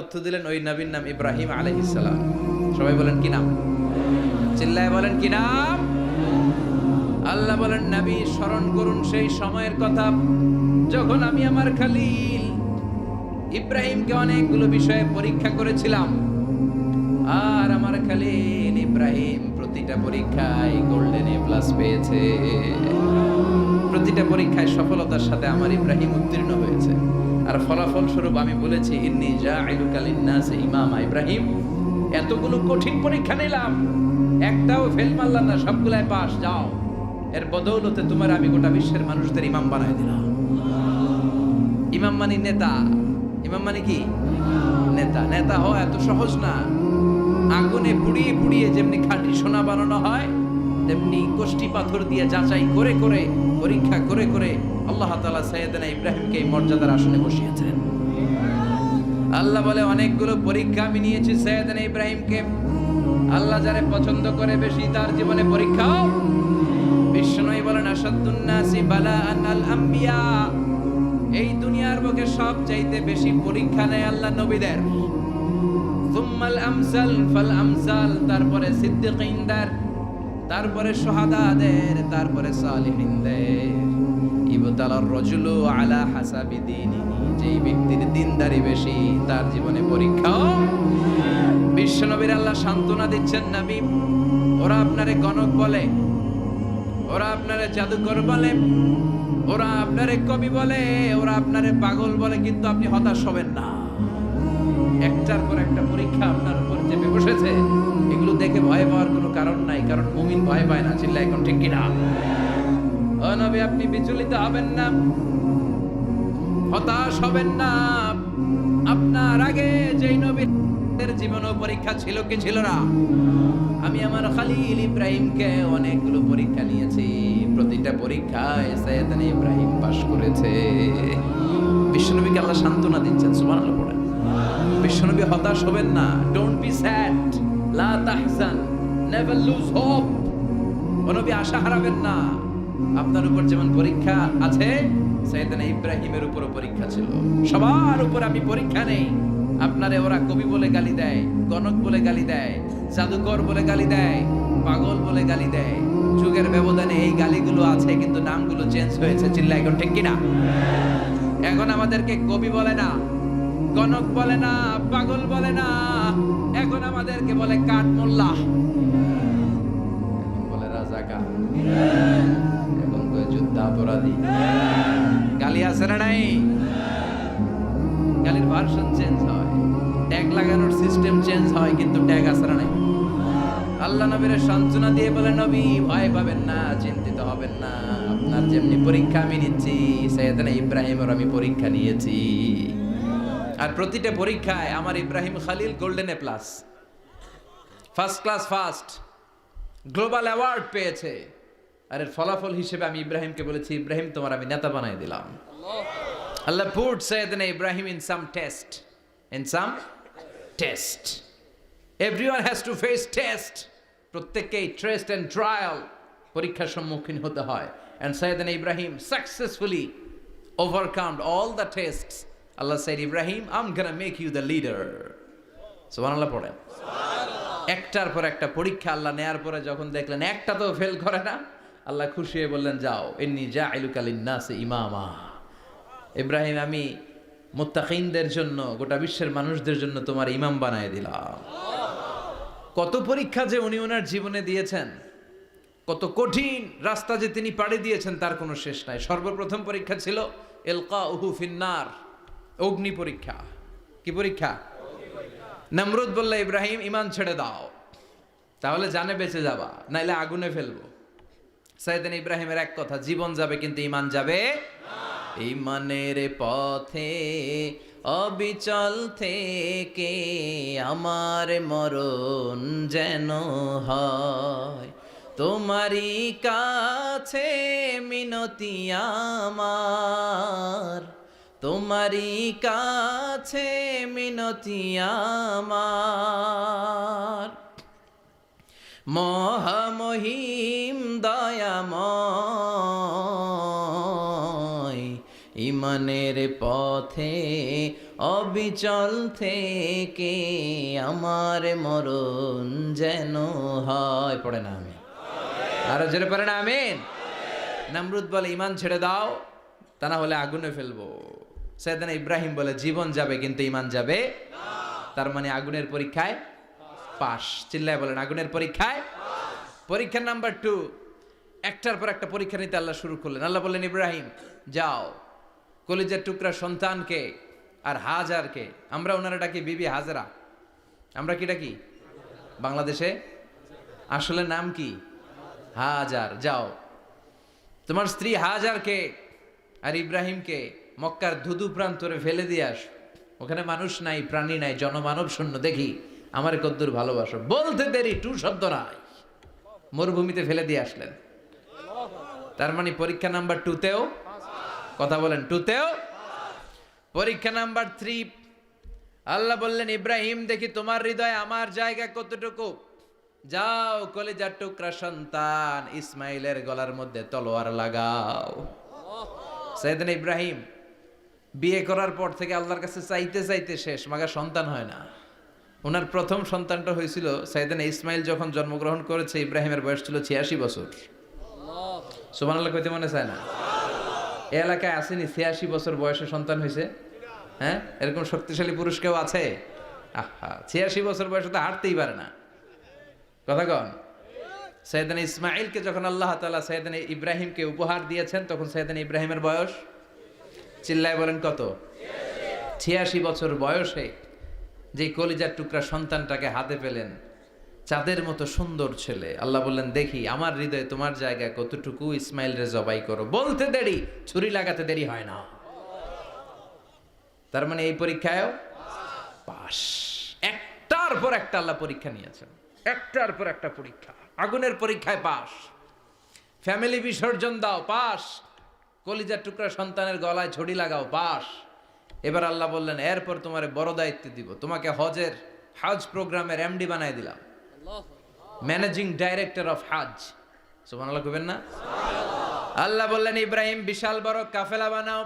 তথ্য দিলেন ওই নবীর নাম ইব্রাহিম আলহিসাল্লাম সবাই বলেন, কি নাম? চিল্লায় বলেন, কি নাম? আল্লাহ বলেন, নবী, স্মরণ করুন সেই সময়ের কথা যখন আমি আমার খালিল ইব্রাহিমকে অনেকগুলো বিষয়ে পরীক্ষা করেছিলাম। আর আমার খালিল ইব্রাহিম প্রতিটা পরীক্ষায় গোল্ডেন এ প্লাস পেয়েছে। প্রতিটা পরীক্ষায় সফলতার সাথে আমার ইব্রাহিম উত্তীর্ণ হয়েছে। আর ফলাফল স্বরূপ আমি বলেছি, ইন্নি জাইলুকা লিন্নাসি ইমামা ইব্রাহিম। এতগুলো কঠিন পরীক্ষা নিলাম। একটাও ফেল মারলাম না, সবগুলাই পাস যাও। এর বদৌলতে তোমার আমি গোটা বিশ্বের মানুষদের ইমাম বানাই দিলাম। ইমাম মানে নেতা। ইমাম মানে কি? নেতা। নেতা হওয়া এত সহজ না। আগুনে পুড়িয়ে পুড়িয়ে যেমনি খাঁটি সোনা বানানো হয় তেমনি কোষ্টি পাথর দিয়ে যাচাই করে করে, পরীক্ষা করে করে আল্লাহ তাআলা সাইয়েদনা ইব্রাহিমকে এই মর্যাদার আসনে বসিয়েছেন। আল্লাহ বলে, অনেকগুলো পরীক্ষা আমি নিয়েছি সৈয়দনা ইব্রাহিমকে। আল্লাহ যারে পছন্দ করে বেশি তার জীবনে বলেন আসাদুন্নাসি বালা আনাল আম্বিয়া এই দুনিয়ার বুকে সব চাইতে বেশি পরীক্ষা নেয় আল্লাহ নবীদের। সুম্মাল আমসাল ফাল আমসাল, তারপরে সিদ্দিকিনদের। তারপরে সোহাদাদের তারপরে সালিহিনদের। ইবতালার রজুলু আলা হাসাবি দীনিহি, যেই ব্যক্তির দিনদারি বেশি, তার জীবনে পরীক্ষাও বিশ্বনবীর আল্লাহ সান্ত্বনা দিচ্ছেন, নবী, ওরা আপনারে গণক বলে, ওরা আপনারে জাদুকর বলে, ওরা আপনারে কবি বলে, ওরা আপনারে পাগল বলে, কিন্তু আপনি হতাশ হবেন না। একটার পর একটা পরীক্ষা আপনার চেপে বসেছে, এগুলো দেখে ভয় পাওয়ার কোনো কারণ নাই, কারণ মুমিন ভয় পায় না চিল্লা এখন ঠিক কিনা? নবী, আপনি বিচলিত হবেন না, হতাশ হবেন না। আপনার আগে যেই নবীর জীবন পরীক্ষা ছিল, কি ছিল না? আমি আমার খালিল ইব্রাহিমকে অনেকগুলো পরীক্ষা নিয়েছি, প্রতিটা পরীক্ষায় সৈয়দান ইব্রাহিম পাশ করেছে। বিশ্বনবীকে আল্লাহ সান্ত্বনা দিচ্ছেন, সুবহানাল্লাহ। বিশ্বনবী হতাশ হবেন না। ডোন্ট বি স্যাড লা তাহজান। নেভার লুজ হোপ নবী আশা হারাবেন না। আপনার উপর যেমন পরীক্ষা আছে, সাইয়েদানা ইব্রাহিমের উপরও পরীক্ষা ছিল। সবার উপর আমি পরীক্ষা নেই। আপনারে ওরা কবি বলে গালি দেয়, গণক বলে গালি দেয়, জাদুকর বলে গালি দেয়, পাগল বলে গালি দেয়। যুগের ব্যবধানে এই গালিগুলো আছে, কিন্তু নামগুলো চেঞ্জ হয়েছে চিল্লা এখন ঠিক কিনা? এখন আমাদেরকে কবি বলে না গণক বলে না, পাগল বলে না, এখন আমাদেরকে বলে কাঠ মোল্লা। বলে রাজাকা এখন কয় যুদ্ধাপরাধী গালি আছে না নাই? গালির ভার্সন চেঞ্জ হয়। ট্যাগ লাগানোর সিস্টেম চেঞ্জ হয়, কিন্তু ট্যাগ আছে না নাই? আল্লাহ নবীর সান্ত্বনা দিয়ে বলে, নবী, ভয় পাবেন না, চিন্তিত হবেন না। আপনার যেমনি পরীক্ষা আমি নিচ্ছি, সৈয়দনা ইব্রাহিমের আমি পরীক্ষা নিয়েছি। আর প্রতিটা পরীক্ষায় আমার Ibrahim Khalil golden A plus first class first global award পেয়েছে। আর এর ফলাফল হিসেবে আমি ইব্রাহিমকে বলেছি, ইব্রাহিম, তোমার আমি নেতা বানাই দিলাম। Allah put Syedna Ibrahim in some test in some test everyone has to face test প্রত্যেককেই ট্রেস্ট অ্যান্ড ট্রায়াল পরীক্ষার সম্মুখীন হতে হয়। And Syedna Ibrahim successfully overcome all the tests Allah said Ibrahim I'm gonna make you the leader সুবহানাল্লাহ পড়েন। একটার পর একটা পরীক্ষা আল্লাহ নেয়ার পরে যখন দেখলেন একটা তো ফেল করে না, আল্লাহ খুশি হয়ে বললেন, যাও এমনি যা ইলুকালিন্নাসে ইমামা। ইব্রাহিম, আমি মুত্তাকিনদের জন্য, গোটা বিশ্বের মানুষদের জন্য তোমার ইমাম বানায় দিলাম। কত পরীক্ষা যে উনি ওনার জীবনে দিয়েছেন, কত কঠিন রাস্তা যে তিনি পাড়ি দিয়েছেন, তার কোনো শেষ নাই। সর্বপ্রথম পরীক্ষা ছিল এলকা উহু ফিন্নার। অগ্নি পরীক্ষা। কি পরীক্ষা? নমরুদ বললে, ইব্রাহিম ইমান ছেড়ে দাও। তাহলে জানে বেঁচে যাবা, নাইলে আগুনে ফেলব। সাইদিন ইব্রাহিমের এক কথা, জীবন যাবে, কিন্তু ইমান যাবে ইমানের পথে, অবিচল থেকে আমার মরণ যেন হয়। তোমারই কাছে মিনতি আমার। তোমারই কাছে মিনতি আমার। মহামহিম দয়াময়, ইমানের পথে অবিচল থেকে আমার মরণ যেন হয়। পড়ে না আমি আরও জোরে পড়ে না, আমিন। নামরুদ বলে, ইমান ছেড়ে দাও, তা না হলে আগুনে ফেলব। সেদিন ইব্রাহিম বলে, জীবন যাবে কিন্তু ইমান যাবে তার মানে আগুনের পরীক্ষায় পাস চিল্লায় বলেন, আগুনের পরীক্ষায় পরীক্ষা নাম্বার টু, একটার পর একটা পরীক্ষা নিতে আল্লাহ শুরু করলেন। আল্লাহ বললেন, ইব্রাহিম, যাও। কলিজার টুকরা সন্তানকে আর হাজারকে, আমরা ওনারা ডাকি বিবি হাজারা। আমরা কি ডাকি? বাংলাদেশে? আসলে নাম কি? হাজার। যাও। তোমার স্ত্রী হাজারকে আর ইব্রাহিমকে মক্কার ধুধু প্রান্তরে ফেলে দিয়ে আস। ওখানে মানুষ নাই প্রাণী নাই জনমানব শূন্য দেখি আমার কদ্দুর ভালোবাসো। বলতে দেরি টু শব্দ নাই। মরুভূমিতে ফেলে দিয়ে আসলেন। তার মানে পরীক্ষা নাম্বার টুতেও? কথা বলেন টুতেও? পরীক্ষা নাম্বার থ্রি। আল্লাহ বললেন ইব্রাহিম দেখি তোমার হৃদয়ে আমার জায়গা কতটুকু? যাও কলেজার টুকরা সন্তান ইসমাইলের গলার মধ্যে তলোয়ার লাগাও। সেদিন ইব্রাহিম বিয়ে করার পর থেকে আল্লাহর কাছে চাইতে চাইতে শেষ, মাগা সন্তান হয় না। ওনার প্রথম সন্তানটা হয়েছিল সাইদিন ইসমাইল, যখন জন্মগ্রহণ করেছে, ইব্রাহিমের বয়স ছিল ছিয়াশি বছর। সুমান আল্লাহ কইতে মনে চায় না? এ এলাকায় আসেনি, ছিয়াশি বছর বয়সে সন্তান হয়েছে। হ্যাঁ? এরকম শক্তিশালী পুরুষ কেউ আছে? আহা, ছিয়াশি বছর বয়সে তো হাঁটতেই পারে না। কথা কন। সৈয়দান ইসমাইলকে যখন আল্লাহ তালা সৈয়দান ইব্রাহিমকে উপহার দিয়েছেন, তখন সৈয়দান ইব্রাহিমের বয়স চিল্লায় বলেন কত? ছিয়াশি বছর বয়সে যে কলিজার টুকরা সন্তানটাকে হাতে পেলেন, চাঁদের মতো সুন্দর ছেলে। আল্লাহ বললেন, দেখি, আমার হৃদয়ে তোমার জায়গায় কতটুকু? ইসমাইল রে জবাই করো। বলতে দেরি, ছুরি লাগাতে দেরি হয় না। তার মানে এই পরীক্ষায়ও পাস একটার পর একটা আল্লাহ পরীক্ষা নিয়েছেন। একটার পর একটা পরীক্ষা। আগুনের পরীক্ষায় পাস ফ্যামিলি বিসর্জন দাও পাস কলিজার টুকরা সন্তানের গলায় ছড়ি লাগাও পাস এবার আল্লাহ বললেন, এরপর তোমার বড় দায়িত্ব দিব। তোমাকে হজের হজ প্রোগ্রামের এমডি বানাই দিলাম। ম্যানেজিং ডাইরেক্টর অফ হাজ সুমান কবেন না? আল্লাহ বললেন, ইব্রাহিম, বিশাল বড় কাফেলা বানাও।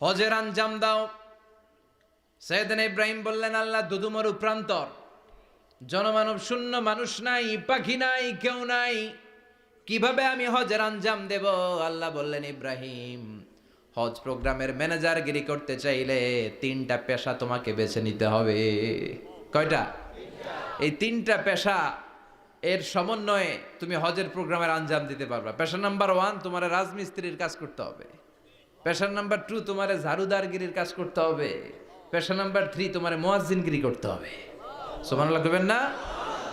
হজের আঞ্জাম দাও। সৈয়দিন ইব্রাহিম বললেন, আল্লাহ, দুদুমরু প্রান্তর। জনমানব শূন্য মানুষ নাই, পাখি নাই, কেউ নাই। কীভাবে আমি হজের আঞ্জাম দেব? আল্লাহ বললেন, ইব্রাহিম, হজ প্রোগ্রামের ম্যানেজারগিরি করতে চাইলে তিনটা পেশা তোমাকে বেছে নিতে হবে। কয়টা? এই তিনটা পেশা, এর সমন্বয়ে তুমি হজের প্রোগ্রামের আঞ্জাম দিতে পারবা। পেশা নাম্বার ওয়ান, তোমার রাজমিস্ত্রির কাজ করতে হবে। পেশা নাম্বার টু, তোমার ঝাড়ুদারগিরির কাজ করতে হবে। পেশা নাম্বার থ্রি, তোমার মোয়াজিনগিরি করতে হবে। সোমানাল্লাহ করবেন না?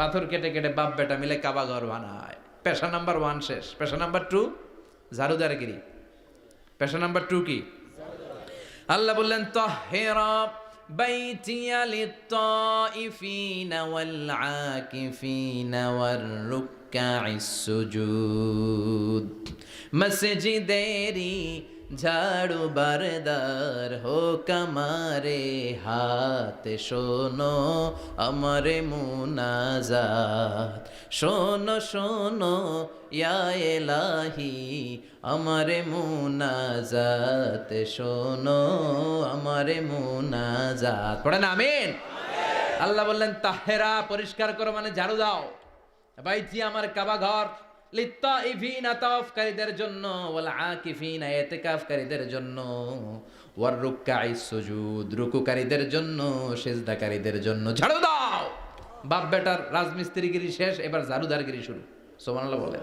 পাথর কেটে কেটে বাপ বেটা মিলে কাবা ঘর বানায় পেশা নাম্বার ওয়ান শেষ পেশা নাম্বার টু ঝাড়ুদারগিরি পেশা নাম্বার টু কি আল্লাহ বললেন তহেরা بيتي للطائفين والعاكفين والركع السجود মসজিদেরি ঝাড়ু বারদার হোক আমারে হাত, শোনো আমারে মুনাজাত। শোনো শোনো, ইয়া এলাহি, আমারে মুনাজাত। শোনো আমারে মুনাজাত। পড়েন, আমিন। আল্লাহ বললেন, তাহেরা পরিষ্কার করো মানে ঝাড়ু দাও। বাইতি আমার কাবা ঘর লিত্তা ইফিনা জন্য, ওয়াল জন্য রুকুকারীদের জন্য, সেজদাকারীদের জন্য। ঝাড়ু দাও! বাপ বেটার রাজমিস্ত্রিগিরি শেষ, এবার ঝাড়ুদারগিরি শুরু। সুবহানাল্লাহ বলেন।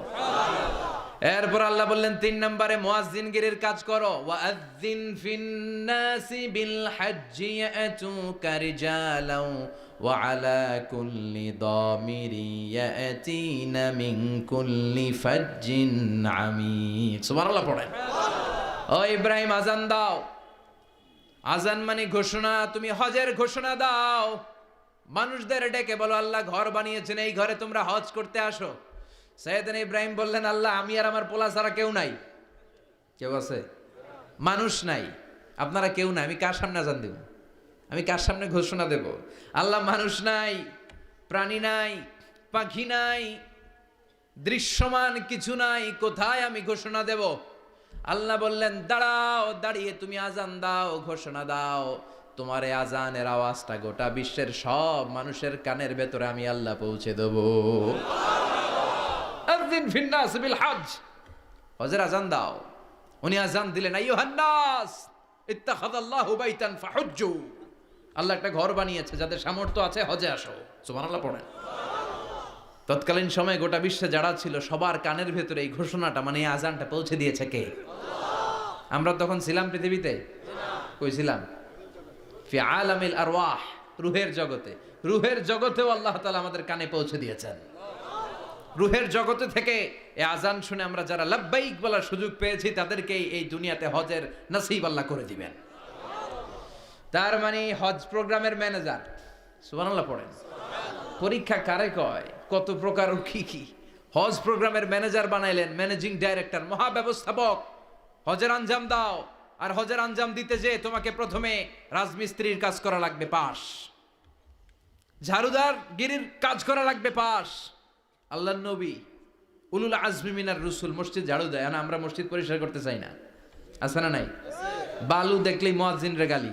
এরপর আল্লাহ বললেন, তিন নম্বরে মুয়াজ্জিনগিরির কাজ করো। ওয়াজ্জিন ফিন্নাসি বিল হাজ্জি ইয়াতুকা রিজালাও ওয়া আলা কুল্লি দামিরি ইয়াতিনা মিন কুল্লি ফাজ্জিন আমিক সুবহানাল্লাহ পড়েন। ও ইব্রাহিম আজান দাও। আজান মানে ঘোষণা, তুমি হজের ঘোষণা দাও। মানুষদের ডেকে বলো, আল্লাহ ঘর বানিয়েছেন, এই ঘরে তোমরা হজ করতে আসো। সৈয়দিন ইব্রাহিম বললেন, আল্লাহ, আমি আর আমার পোলা ছাড়া কেউ নাই। কেউ আছে? মানুষ নাই। আপনারা কেউ নাই, আমি কার সামনে আজান দেব? আমি কার সামনে ঘোষণা দেব? আল্লাহ মানুষ নাই, প্রাণী নাই, পাখি নাই, দৃশ্যমান কিছু নাই, কোথায় আমি ঘোষণা দেব? আল্লাহ বললেন, দাঁড়াও, দাঁড়িয়ে তুমি আজান দাও, ঘোষণা দাও। তোমার এই আজানের আওয়াজটা গোটা বিশ্বের সব মানুষের কানের ভেতরে আমি আল্লাহ পৌঁছে দেব। ফিন্নাস বিল হজ হজের আজান দাও। উনি আজান দিলেন, আইয়ুহান নাস, ইত্তাখাযাল্লাহু বাইতান ফাহুজ্জু। আল্লাহ একটা ঘর বানিয়েছে, যাদের সামর্থ্য আছে, হজে আসো। সুবহানাল্লাহ, পড়েন। তৎকালীন সময়ে গোটা বিশ্বে যারা ছিল, সবার কানের ভেতরে এই ঘোষণাটা মানে এই আজানটা পৌঁছে দিয়েছে কে? আমরা তখন ছিলাম পৃথিবীতে? কই ছিলাম? ফি আলামিল আরওয়াহ, রুহের জগতে। রুহের জগতেও আল্লাহ তাআলা আমাদের কানে পৌঁছে দিয়েছেন। রুহের জগতে থেকে এই আজান শুনে আমরা যারা লাব্বাইক বলার সুযোগ পেয়েছি তাদেরকে এই দুনিয়াতে হজের নসিব আল্লাহ করে দিবেন। তার মানে হজ প্রোগ্রামের ম্যানেজার। সুবহানাল্লাহ পড়েন। পরীক্ষা কারে কয়? কত প্রকার ও কি কি? হজ প্রোগ্রামের ম্যানেজার বানাইলেন, ম্যানেজিং ডাইরেক্টর, মহাব্যবস্থাপক। হজের আঞ্জাম দাও, আর হজের আঞ্জাম দিতে যে তোমাকে প্রথমে রাজমিস্ত্রির কাজ করা লাগবে পাশ। ঝাড়ুদার গিরির কাজ করা লাগবে পাশ। আল্লাহ নবী, উলুল আজমি মিনার রসুল, মসজিদ ঝাড়ু দেয়। না, আমরা মসজিদ পরিষ্কার করতে চাই না। আছে না নাই? বালু দেখলেই মহাজিন রে গালি।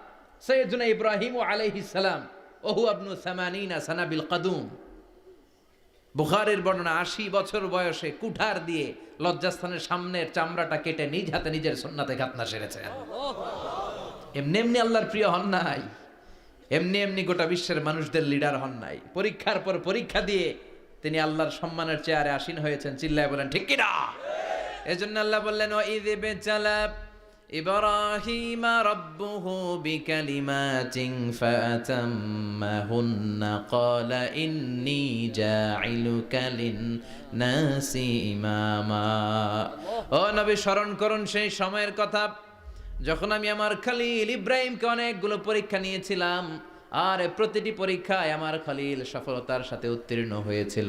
সৈয়দুনা ইব্রাহিম আলাইহিস সালাম, ওহু আবনু সামানিনা সানাবিল কাদুম। বুখারের বর্ণনা, আশি বছর বয়সে কুঠার দিয়ে লজ্জাস্থানের সামনের চামড়াটা কেটে নিজ হাতে নিজের সন্নাতে খাতনা সেরেছেন এমনি এমনি আল্লাহর প্রিয় হন নাই। এমনি এমনি গোটা বিশ্বের মানুষদের লিডার হন নাই। পরীক্ষার পর পরীক্ষা দিয়ে তিনি আল্লাহর সম্মানের চেয়ারে আসীন হয়েছেন। চিল্লায় বলেন, ঠিক কিনা? এজন্য আল্লাহ বললেন ও ঈদ বেচালাপ إبراهيم ربه بكلمات فأتمهن قال إني جاعلك للناس إماما ও নবী স্মরণ করুন সেই সময়ের কথা যখন আমি আমার খালিল ইব্রাহিমকে অনেকগুলো পরীক্ষা নিয়েছিলাম আর প্রতিটি পরীক্ষায় আমার খালিল সফলতার সাথে উত্তীর্ণ হয়েছিল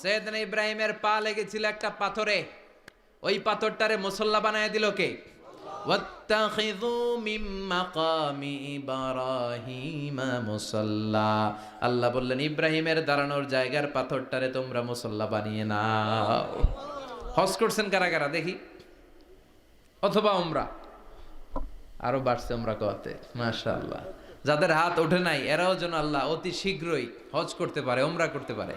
সৈয়দন ইব্রাহিমের পা লেগেছিল একটা পাথরে। ওই পাথরটারে মুসল্লা বানায় দিল কে? আল্লাহ বললেন, ইব্রাহিমের দাঁড়ানোর জায়গার পাথরটারে তোমরা মুসল্লা বানিয়ে নাও। হস করছেন কারা কারা? দেখি। অথবা ওমরা আরও বাড়ছে ওমরা কতে মাশা আল্লাহ যাদের হাত ওঠে নাই, এরাও যেন আল্লাহ অতি শীঘ্রই হজ করতে পারে ওমরা করতে পারে।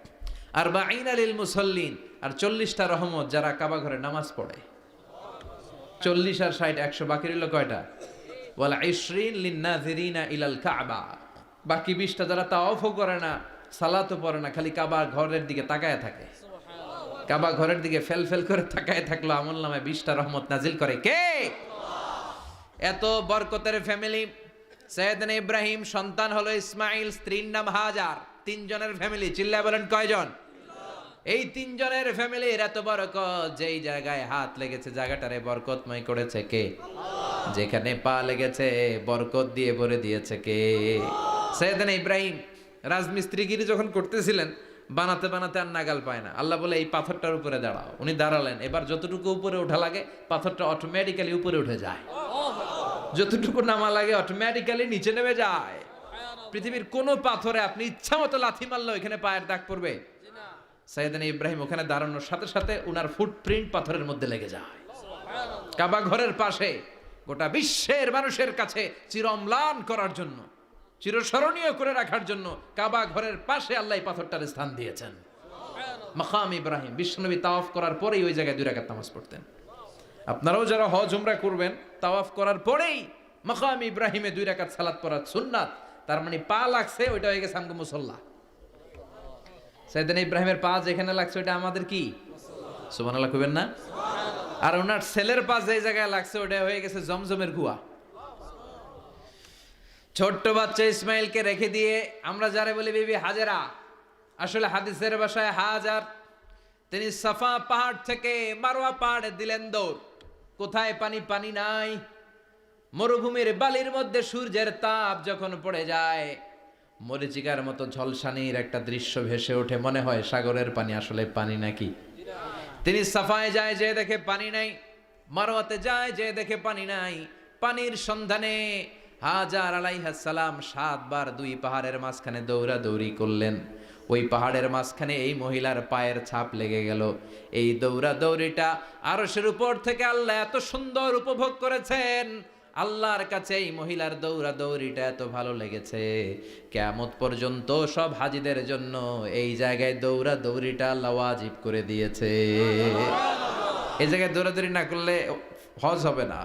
আর বা আলিল মুসল্লিন। আর চল্লিশটা রহমত যারা কাবা ঘরে নামাজ পড়ে। চল্লিশ আর ষাট, একশো বাকি রইল কয়টা? বলে ইসরিন লিন্নাজিরিনা ইলাল কাবা। বাকি বিশটা যারা তাওয়াফও করে না, সালাতও পড়ে না, খালি কাবা ঘরের দিকে তাকায় থাকে। কাবা ঘরের দিকে ফেল ফেল করে তাকায় থাকল, আমল নামায় বিশটা রহমত নাজিল করে কে? এত বরকতের ফ্যামিলি। সৈয়দনা ইব্রাহিম, সন্তান হলো ইসমাইল, স্ত্রীর নাম হাজার। তিনজনের ফ্যামিলি, চিল্লায় বলেন কয়জন? এই তিনজনের ফ্যামিলির এত বরকত, যেই জায়গায় হাত লেগেছে, জায়গাটারে বরকতময় করেছে কে? যেখানে পা লেগেছে, বরকত দিয়ে ভরে দিয়েছে কে? সৈয়দনা ইব্রাহিম রাজমিস্ত্রিগিরি যখন করতেছিলেন, বানাতে বানাতে আর নাগাল পায় না। আল্লাহ বলে, এই পাথরটার উপরে দাঁড়াও। উনি দাঁড়ালেন। এবার যতটুকু উপরে ওঠা লাগে, পাথরটা অটোমেটিক্যালি উপরে উঠে যায়। যতটুকু নামা লাগে অটোমেটিক্যালি নিচে নেমে যায়। পৃথিবীর কোনো পাথরে আপনি ইচ্ছা মতো লাথি মারলেও এখানে পায়ের দাগ পড়বে। সাইদান ইব্রাহিম ওখানে দাঁড়ানোর সাথে সাথে উনার ফুটপ্রিন্ট পাথরের মধ্যে লেগে যায়। কাবা ঘরের পাশে, গোটা বিশ্বের মানুষের কাছে চিরম্লান করার জন্য, চিরস্মরণীয় করে রাখার জন্য কাবা ঘরের পাশে আল্লাহ পাথরটার স্থান দিয়েছেন। মাকাম ইব্রাহিম, বিশ্বনবী তাওয়াফ করার পরেই ওই জায়গায় দুই রাকাত নামাজ পড়তেন। আপনারাও যারা হজ উমরা করবেন, তাওয়াফ করার পরেই মাকাম ইব্রাহিমে দুই রাকাত সালাত পড়ার সুন্নাত, তার মানে পা লাগছে, ওইটা হয়ে গেছে আমগো মুসল্লা। সাইদান ইব্রাহিমের পা যেখানে লাগছে, ওইটা আমাদের কি? সুবহানাল্লাহ কইবেন না? আর ওনার ছেলের পা যে জায়গায় লাগছে, ওটা হয়ে গেছে জমজমের কুয়া ছোট্ট বাচ্চা ইসমাইলকে রেখে দিয়ে আমরা যারা বলি, বিবি হাজেরা। আসলে হাদিসের বাসায় হাজার। তিনি সাফা পাহাড় থেকে মারোয়া পাহাড়ে দিলেন দৌড়। কোথায় পানি? পানি নাই। মরুভূমির বালির মধ্যে সূর্যের তাপ যখন পড়ে যায় মরিচিকার মতো ঝলসানির একটা দৃশ্য ভেসে ওঠে। মনে হয় সাগরের পানি আসলে পানি নাকি? তিনি সাফায় যায়, যে দেখে পানি নাই। মারোয়াতে যায়, যে দেখে পানি নাই। পানির সন্ধানে হাজার আলাইহাসালাম সাতবার দুই পাহাড়ের মাঝখানে দৌড়া দৌড়ি করলেন। ওই পাহাড়ের মাঝখানে এই মহিলার পায়ের ছাপ লেগে গেল। এই দৌড়া দৌড়িটা আরশের উপর থেকে আল্লাহ এত সুন্দর উপভোগ করেছেন। আল্লাহর কাছে এই মহিলার দৌড়া দৌড়িটা এত ভালো লেগেছে। কেমত পর্যন্ত সব হাজিদের জন্য এই জায়গায় দৌড়া দৌড়িটা আল্লাহ ওয়াজিব করে দিয়েছে। এই জায়গায় দৌড়াদৌড়ি না করলে হজ হবে না,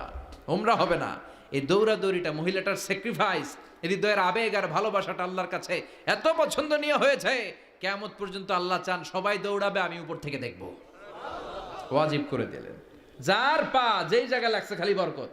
উমরা হবে না। এই দৌড়াদৌড়িটা মহিলাটার স্যাক্রিফাইস হৃদয়ের আবেগ আর ভালোবাসাটা আল্লাহর কাছে এত পছন্দনীয় হয়েছে। কেমত পর্যন্ত আল্লাহ চান সবাই দৌড়াবে, আমি উপর থেকে দেখব। ওয়াজিব করে দিলেন। যার পা যেই জায়গায় লাগছে খালি বরকত।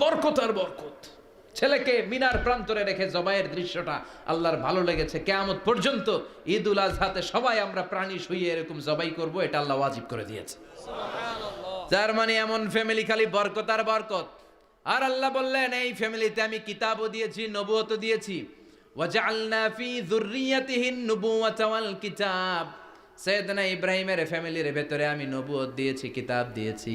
বরকত আর বরকত। ছেলেকে মিনার প্রান্তরে রেখে জবাইয়ের দৃশ্যটা আল্লাহর ভালো লেগেছে। কেয়ামত পর্যন্ত ঈদ উল আজহাতে সবাই আমরা প্রাণী শুয়ে এরকম জবাই করব এটা আল্লাহ ওয়াজিব করে দিয়েছে। যার মানে এমন ফ্যামিলি খালি বরকত আর বরকত। আর আল্লাহ বললেন এই ফ্যামিলিতে আমি কিতাবও দিয়েছি নবুয়তও দিয়েছি। ওয়াজআলনা ফি যুররিয়াতিহিন নুবুওয়াতা ওয়াল কিতাব। সৈয়দনা ইব্রাহিমের ফ্যামিলির ভেতরে আমি নবুয়ত দিয়েছি কিতাব দিয়েছি।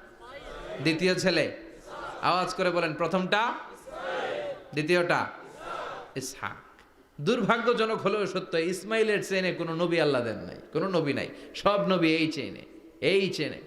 দ্বিতীয় ছেলে। আওয়াজ করে বলেন, প্রথমটা দ্বিতীয়টা ইসহাক। দুর্ভাগ্যজনক হলেও সত্য, ইসমাইলের চেনে কোনো নবী আল্লাহ দেন নাই, কোনো নবী নাই, সব নবী এই চেনে এই চেনে